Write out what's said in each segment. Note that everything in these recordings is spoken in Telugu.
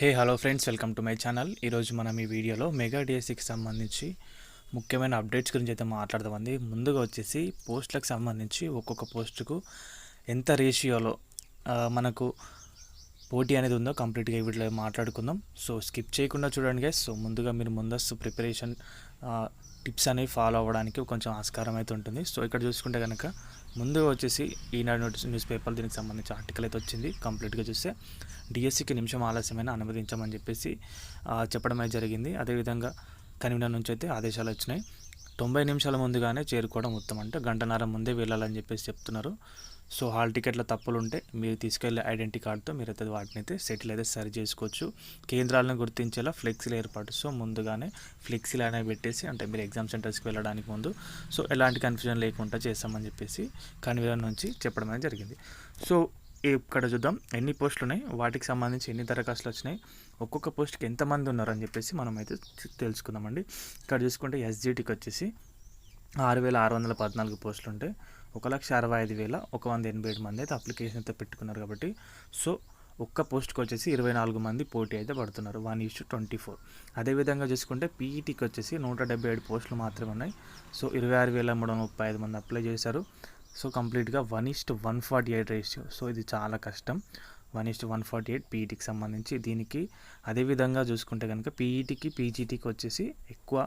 Hey hello friends welcome to my channel. ఈరోజు మనం ఈ వీడియోలో మెగా డిఎస్సికి సంబంధించి ముఖ్యమైన అప్డేట్స్ గురించి అయితే మాట్లాడదామండి. ముందుగా వచ్చేసి పోస్టులకు సంబంధించి ఒక్కొక్క పోస్టుకు ఎంత రేషియోలో మనకు పోటీ అనేది ఉందో కంప్లీట్గా వీటిలో మాట్లాడుకుందాం. సో స్కిప్ చేయకుండా చూడండి గైస్ సో ముందుగా మీరు ముందస్తు ప్రిపరేషన్ టిప్స్ అనేవి ఫాలో అవ్వడానికి కొంచెం ఆస్కారం అయితే ఉంటుంది. సో ఇక్కడ చూసుకుంటే కనుక ముందుగా వచ్చేసి ఈనాడు నోటీస్ న్యూస్ పేపర్ దీనికి సంబంధించి ఆర్టికల్ అయితే వచ్చింది. కంప్లీట్గా చూస్తే డిఎస్సికి నిమిషం ఆలస్యమైన అనుమతించమని చెప్పేసి చెప్పడం అయితే జరిగింది. అదేవిధంగా కన్వీనర్ నుంచి అయితే ఆదేశాలు వచ్చినాయి. తొంభై నిమిషాల ముందుగానే చేరుకోవడం ఉత్తమం అంటే గంటన్నర ముందే వెళ్ళాలని చెప్పేసి చెప్తున్నారు. సో హాల్ టికెట్ల తప్పులు ఉంటే మీరు తీసుకెళ్ళే ఐడెంటిటీ కార్డుతో మీరు అయితే వాటిని అయితే సెటిల్ అయితే సరి చేసుకోవచ్చు. కేంద్రాలను గుర్తించేలా ఫ్లెక్సీలు ఏర్పాటు. సో ముందుగానే ఫ్లెక్సీలు అనేవి పెట్టేసి అంటే మీరు ఎగ్జామ్ సెంటర్స్కి వెళ్ళడానికి ముందు సో ఎలాంటి కన్ఫ్యూజన్ లేకుండా చేస్తామని చెప్పేసి కన్వీనర్ నుంచి చెప్పడం అనేది జరిగింది. సో ఇక్కడ చూద్దాం ఎన్ని పోస్టులు ఉన్నాయి వాటికి సంబంధించి ఎన్ని దరఖాస్తులు వచ్చినాయి? ఒక్కొక్క పోస్ట్కి ఎంతమంది ఉన్నారని చెప్పేసి మనం అయితే తెలుసుకుందామండి. ఇక్కడ చూసుకుంటే ఎస్జిటికి వచ్చేసి ఆరు వేల ఆరు వందల పద్నాలుగు పోస్టులు ఉంటే ఒక లక్ష అరవై ఐదు వేల ఒక వంద ఎనభై ఏడు మంది అయితే అప్లికేషన్ అయితే పెట్టుకున్నారు కాబట్టి సో ఒక్క పోస్ట్కి వచ్చేసి ఇరవై నాలుగు మంది పోటీ అయితే పడుతున్నారు వన్ ఇష్యూ ట్వంటీ ఫోర్. అదేవిధంగా చూసుకుంటే పీఈటీకి వచ్చేసి నూట డెబ్బై ఏడు పోస్టులు మాత్రమే ఉన్నాయి సో ఇరవై ఆరు వేల మూడు వందల ముప్పై ఐదు మంది అప్లై చేశారు సో కంప్లీట్గా one is to one forty eight ratio. So ఇది చాలా కష్టం one is to one forty eight పీఈటీకి సంబంధించి దీనికి. అదేవిధంగా చూసుకుంటే కనుక పీఈటీకి పీజీటీకి వచ్చేసి ఎక్కువ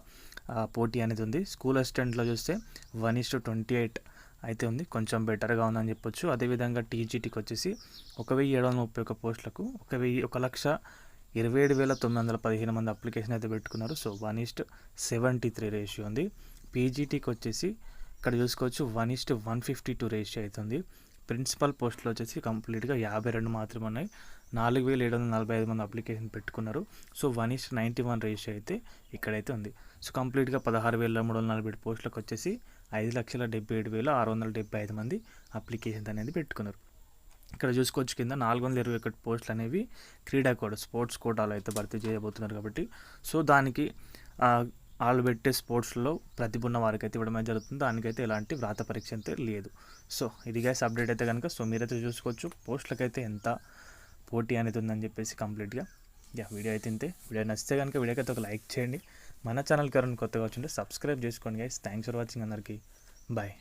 పోటీ అనేది ఉంది. స్కూల్ అసిస్టెంట్లో చూస్తే వన్ ఇస్ట్ ట్వంటీ ఎయిట్ అయితే ఉంది. కొంచెం బెటర్గా ఉందని చెప్పొచ్చు. అదేవిధంగా టీజీటీకి వచ్చేసి ఒక వెయ్యి ఏడు వందల ముప్పై ఒక పోస్టులకు ఒక వెయ్యి ఒక లక్ష ఇరవై ఏడు వేల తొమ్మిది వందల పదిహేను మంది అప్లికేషన్ అయితే పెట్టుకున్నారు. So one is to seventy three ratio ఉంది. పీజీటీకి వచ్చేసి ఇక్కడ చూసుకోవచ్చు one is to one fifty two ratio అవుతుంది ప్రిన్సిపల్ పోస్టులు వచ్చేసి కంప్లీట్గా యాభై రెండు మాత్రమే ఉన్నాయి. నాలుగు వేల ఏడు వందల నలభై ఐదు మంది అప్లికేషన్ పెట్టుకున్నారు. So one is ninety one ratio అయితే ఇక్కడైతే ఉంది. సో కంప్లీట్గా పదహారు వేల మూడు వందల నలభై ఏడు పోస్టులకు వచ్చేసి ఐదు లక్షల డెబ్బై ఏడు వేల ఆరు వందల డెబ్బై ఐదు మంది అప్లికేషన్ అనేది పెట్టుకున్నారు. ఇక్కడ చూసుకోవచ్చు కింద నాలుగు వందల ఇరవై ఒకటి పోస్టులు అనేవి క్రీడా కోట స్పోర్ట్స్ కోటాలో అయితే భర్తీ చేయబోతున్నారు కాబట్టి. సో దానికి వాళ్ళు పెట్టే స్పోర్ట్స్లో ప్రతిభ ఉన్న వారికి అయితే ఇవ్వడం జరుగుతుంది. దానికైతే ఎలాంటి వ్రాత పరీక్ష అయితే లేదు. సో ఇది గైస్ అప్డేట్ అయితే కనుక సో మీరైతే చూసుకోవచ్చు. పోస్టులకైతే ఎంత పోటీ అనేది ఉందని చెప్పేసి కంప్లీట్గా. యా వీడియో అయితే ఇంతే. వీడియో నచ్చితే కనుక వీడియోకి అయితే ఒక లైక్ చేయండి. మన ఛానల్కి ఎవరైనా కొత్తగా వచ్చింటే సబ్స్క్రైబ్ చేసుకోండి గైస్ థ్యాంక్స్ ఫర్ వాచింగ్ అందరికీ. బాయ్